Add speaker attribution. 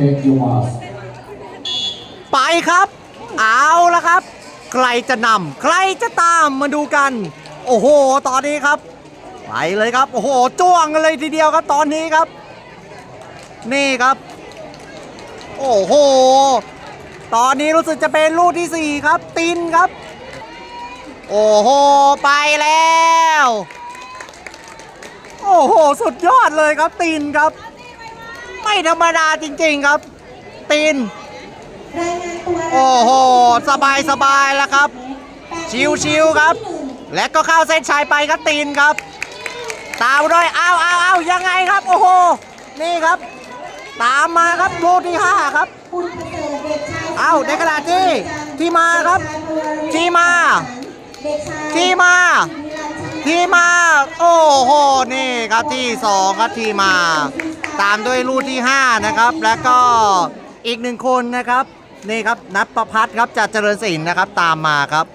Speaker 1: Thank you much.
Speaker 2: ไปครับ เอาละครับ ใครจะนำใครจะตามมาดูกัน โอ้โห ตอนนี้ครับ ไปเลยครับ โอ้โห จ้วงกันเลยทีเดียวครับ ตอนนี้ครับ นี่ครับ โอ้โห ตอนนี้รู้สึกจะเป็นลูกที่ 4 ครับ ตินครับ โอ้โห ไปแล้ว โอ้โห สุดยอดเลยครับ ตินครับ ธรรมดาจริงๆครับติน
Speaker 3: รายงานตัว
Speaker 2: โอ้โห สบายสบายแล้วครับ ชิวๆครับ และก็เข้าเส้นชัยไปครับตีนครับ ตามด้วยเอาเอาเอายังไงครับ โอ้โห นี่ครับ ตามมาครับลูกที่5ครับ
Speaker 3: คุณประเสริฐเด็กชาย
Speaker 2: เอ้าในขณะที่ที่มาครับที่มา
Speaker 3: เด็กชาย
Speaker 2: ที่มาที่มา โอ้โห นี่ครับที่2ครับที่มา ตามด้วยลูกที่ 5 นะครับ แล้วก็อีกหนึ่งคนนะครับ นี่ครับนัทประพัฒนครับจากเจริญศิลป์นะครับตามมาครับ